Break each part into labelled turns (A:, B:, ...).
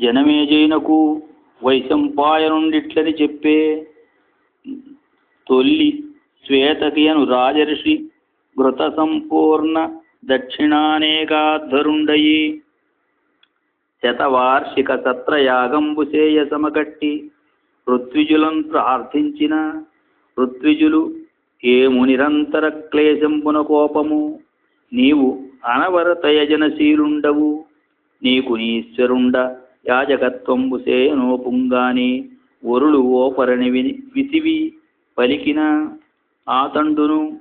A: జనమేజయునకు వైశంపాయనుండిట్లని చెప్పే తొల్లి శ్వేతకియను రాజర్షి ఘృత సంపూర్ణ దక్షిణానేకాధరుండయి శతవార్షిక సత్రయాగంబు సేయ సమకట్టి ఋత్విజులను ప్రార్థించిన ఋత్విజులు ఏము నిరంతర క్లేశంపున కోపము? నీవు అనవరతయజనశీలుండవు నీకు నీశ్వరుండ. యాజకత్వంబు సేనోపుంగాని ఒరులు ఓపరని విని విసివి పలికిన ఆతండును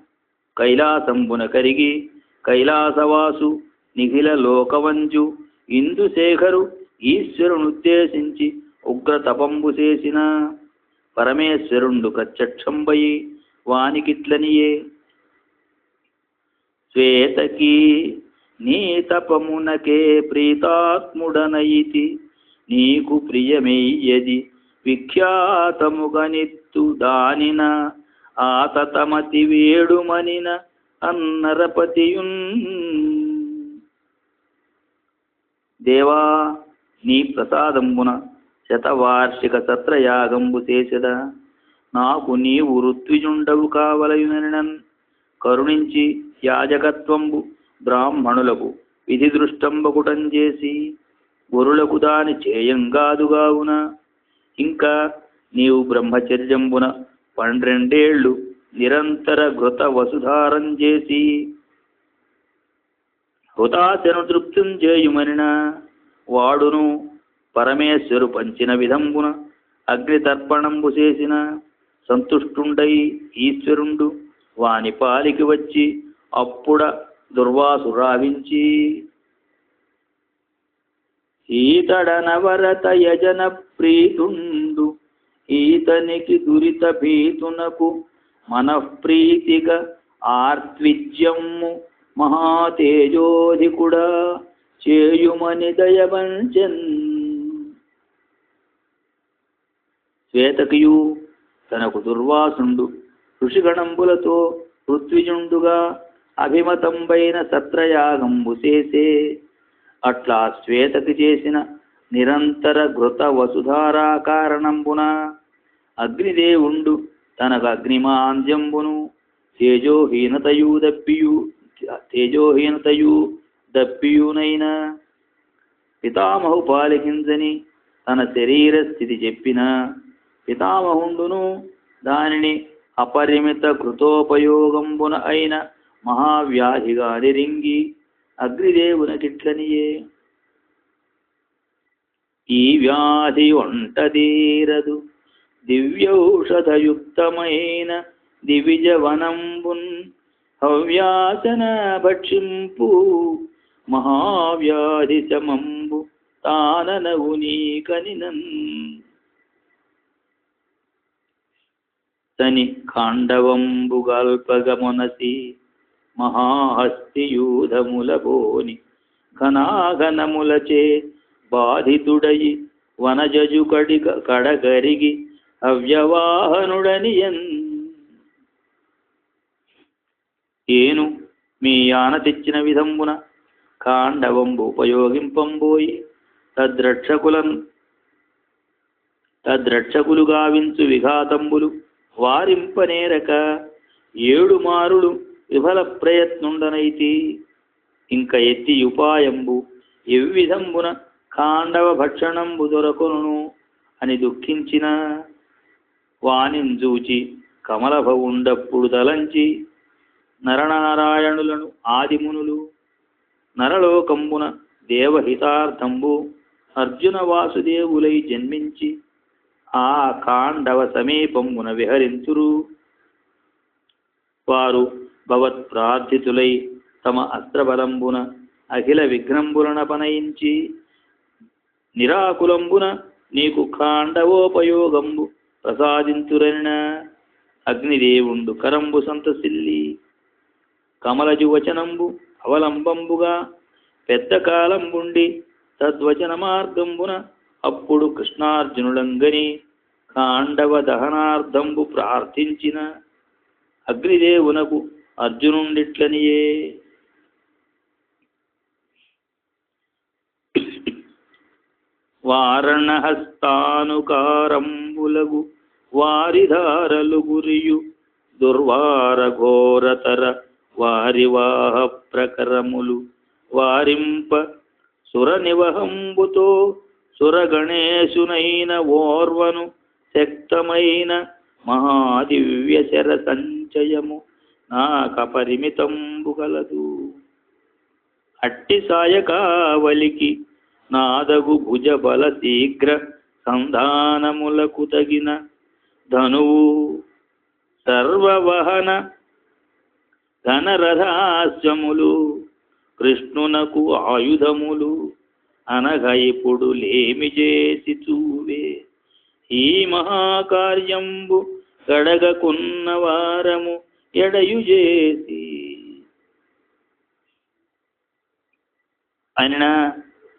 A: కైలాసంబున కరిగి కైలాసవాసు నిఖిల లోకవంజు ఇందుశేఖరు ఈశ్వరునుద్దేశించి ఉగ్ర తపంబు చేసిన పరమేశ్వరుండు ప్రత్యక్షంబయి వానికిట్లనియే. శ్వేతకి నీ తపమునకే ప్రీతాత్ముడనయితి. నీకు ప్రియమెయ్యది విఖ్యాతముగనిత్తు దానిన ఆతతమతి వేడుమనిన అన్నరపతియున్. దేవా నీ ప్రసాదంబున శతవార్షిక సత్రయాగంబు చేసెద. నాకు నీవు ఋత్విజుండవు కావలయునన్ కరుణించి యాజకత్వంబు బ్రాహ్మణులకు విధి దృష్టంబకుటం చేసి గురులకు దాని చేయంగాదుగావున ఇంకా నీవు బ్రహ్మచర్యంబున పన్నెండేళ్ళు నిరంతర ఘృత వసుధారం చేసి హుతాశను చేయుమనిన వాడును పరమేశ్వరు పంచిన విధంబున అగ్నితర్పణంబు చేసిన సంతుష్టుండై ఈశ్వరుండు వాని పాలికి వచ్చి అప్పుడ దుర్వాసు రావించి ఈతడనవరత యజన ప్రీతుండు. ఈతనికి దురిత భీతునకు మనఃప్రీతిగా ఆర్త్విజ్యము మహాతేజోధికుడా. చేయుమని దయవంచన్. శ్వేతకియు తనకు దుర్వాసుండు. ఋషిగణంబులతో పృథ్విజుండుగా అభిమతంబైన సత్రయాగంబు చేసే అట్లా శ్వేతకి చేసిన నిరంతర ఘృత వసుధారా కారణంబున అగ్నిదేవుండు తనకు అగ్నిమాంద్యంబును తేజోహీనతయు దప్పియు తేజోహీనతయు దప్పియునైన పితామహు పాలికించని తన శరీర స్థితి చెప్పిన పితామహుండును దానిని అపరిమిత కృతోపయోగంబున అయిన మహావ్యాధిగా నిరింగి అగ్నిదేవునకిట్లనియే. ఈ వ్యాధి ఒంటదీరదు. దివ్యౌషధయుక్తమైన దివిజవనంబున్ హవ్యాసన భక్షింపు. మహావ్యాధి శమంబు తాననవు నీకనినన్. తని కాండవంబుగల్పగమునసి మహాహస్తియూధములబోని ఘనాఘనములచే బాధితుడయి వనజజు కడిగ కడగరిగి అవ్యవాహనుడనియన్. ఏను మీ యాన తెచ్చిన విధంబున కాండవంబు ఉపయోగింపంబోయి తద్రక్షకులను తద్రక్షకులు గావించు విఘాతంబులు వారింపనేరక ఏడు మారులు విఫల ప్రయత్నుండనైతి. ఇంక ఎత్తి ఉపాయంబు ఎవ్విధంబున కాండవ భక్షణంబు దొరకొను అని దుఃఖించిన వానింజూచి కమలభవుండప్పుడు తలంచి నరనారాయణులను ఆదిమునులు నరలోకంబున దేవహితార్థంబు అర్జున వాసుదేవులై జన్మించి ఆ కాండవ సమీపంబున విహరించురు. వారు భవత్ ప్రార్థితులై తమ అస్త్రబలంబున అఖిల విఘ్నంబులనపనయించి నిరాకులంబున నీకు కాండవోపయోగంబు ప్రసాదింతురనిన అగ్నిదేవుండు కరంబు సంతసిల్లి. కమలజువచనంబు అవలంబంబుగా పెద్ద కాలంబుండి తద్వచన మార్గంబున అప్పుడు కృష్ణార్జునులంగని కాండవ దహనార్థంబు ప్రార్థించిన అగ్నిదేవునకు అర్జునుండిట్లనియే. వారణహస్తానుకారంబులగు వారిధారలు గురియు దుర్వార ఘోరతర వారివాహ ప్రకరములు వారింప సురనివహంబుతో సురగణేశునైన ఓర్వను శక్తమైన మహాదివ్య శర సంచయము నాకపరిమితంబు గలదు అట్టి సాయకావలికి నాదగు భుజ బల శీఘ్ర సంధానములకు తగిన ధనువు సర్వవహన ఘనరథాశ్వములు కృష్ణునకు ఆయుధములు అనగా ఇప్పుడు లేమి చేసి చూవే. ఈ మహాకార్యంబు గడగకున్న వారము ఎడయు చేసి అయిన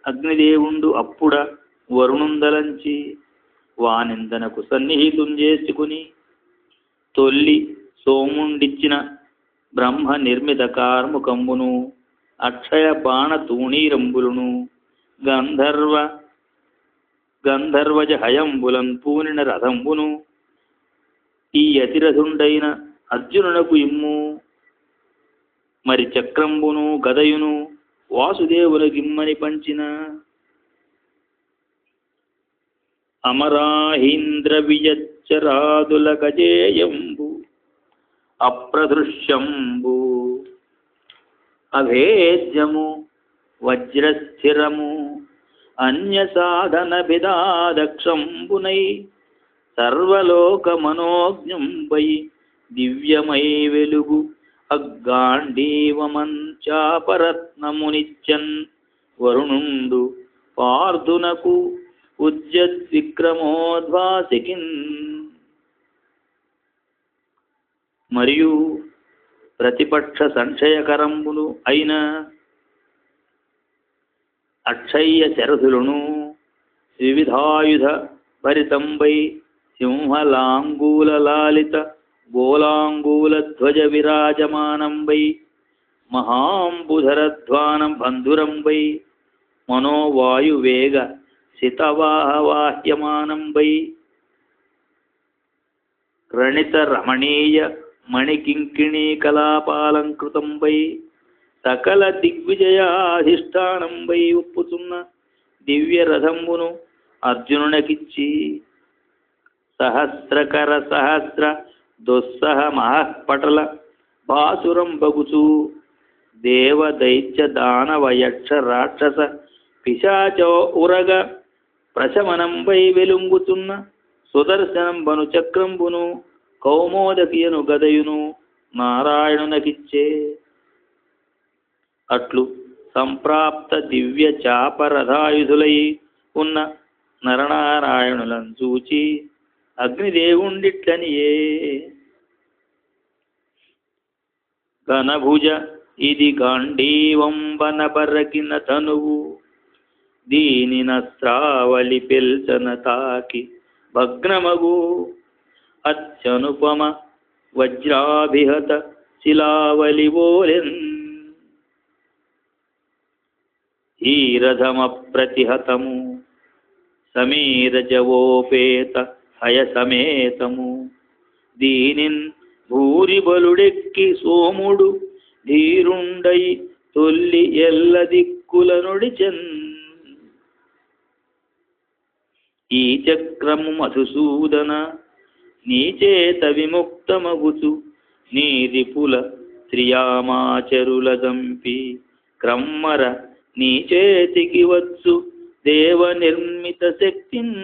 A: అగ్నిదేవుండు అప్పుడ వరుణుందలంచి వానిందనకు సన్నిహితం చేసుకుని తొల్లి సోముండిచ్చిన బ్రహ్మ నిర్మిత కార్ముకంబును అక్షయ బాణ తూణీరంబులను గంధర్వ గంధర్వజ హయంబులం పూనిన రథంబును ఈ అతిరథుండైన అర్జునునకు ఇమ్ము. మరి చక్రంబును గదయును వాసుదేవుల గిమ్మని పంచిన. అమరాహీంద్ర వియచ్చరాదుల గజేయంబు అప్రదృశ్యంబు. అభేద్యము వజ్రస్థిరము అన్య సాధన విదాదక్షంబునై సర్వలోక మనోజ్ఞంబై దివ్యమై వెలుగు అగ్గాండీవమంచాపరత్నమునిచ్చన్ వరుణుండు పార్థునకు ఉజ్జద్విక్రమోద్వాసికిన్. మరియు ప్రతిపక్ష సంశయకరంబులు అయిన అక్షయ్య శరథులను వివిధాయుధ భరితంబై సింహలాంగూల లాలిత గోలాంగూల ధ్వజ విరాజమానంబై మహాంబుధరధ్వానం బంధురంబై మనోవాయువేగ సితవాహవాహ్యమానంబై రణిత రమణీయ మణికింకిణీకలాపాలంకృతం వై సకల దిగ్విజయాధిష్టానం వై ఒప్పుతున్న దివ్యరథంబును అర్జునునకిచ్చి సహస్రకర సహస్ర దుస్సహ మహపటల భాసురం బగుచు. దేవ దైత్య దానవ యక్ష రాక్షస పిశాచో ఉరగ ప్రశమనంపై వెలుంగుతున్న సుదర్శనంబను చక్రంబును కౌమోదకియను గదయును నారాయణునకిచ్చే. అట్లు సంప్రాప్త దివ్య చాపరథాయుధులై ఉన్న నరనారాయణులను చూచి అగ్నిదేవుండిట్లనియే. ఘనభుజ ఇది గాంధీవంబన తనువు. దీనిన శ్రావళి పెల్చన తాకి భగ్నమగు. అత్యనుపమ వజ్రాభిహత శిలావలి ఓలెన్. ఈ రథమ ప్రతిహతము సమీరజవోపేత అయసమేతము దీనిన్ భూరి బలుడెక్కి సోముడు ధీరుండై తొల్లి ఎల్ల దిక్కుల నుడిచెన్ ఈ చక్రము మధుసూదన నీచేత విముక్తమగుచు నీ రిపుల త్రియామాచరుల దంపి క్రమ్మర నీ చేతికి వచ్చు దేవ నిర్మిత శక్తిన్.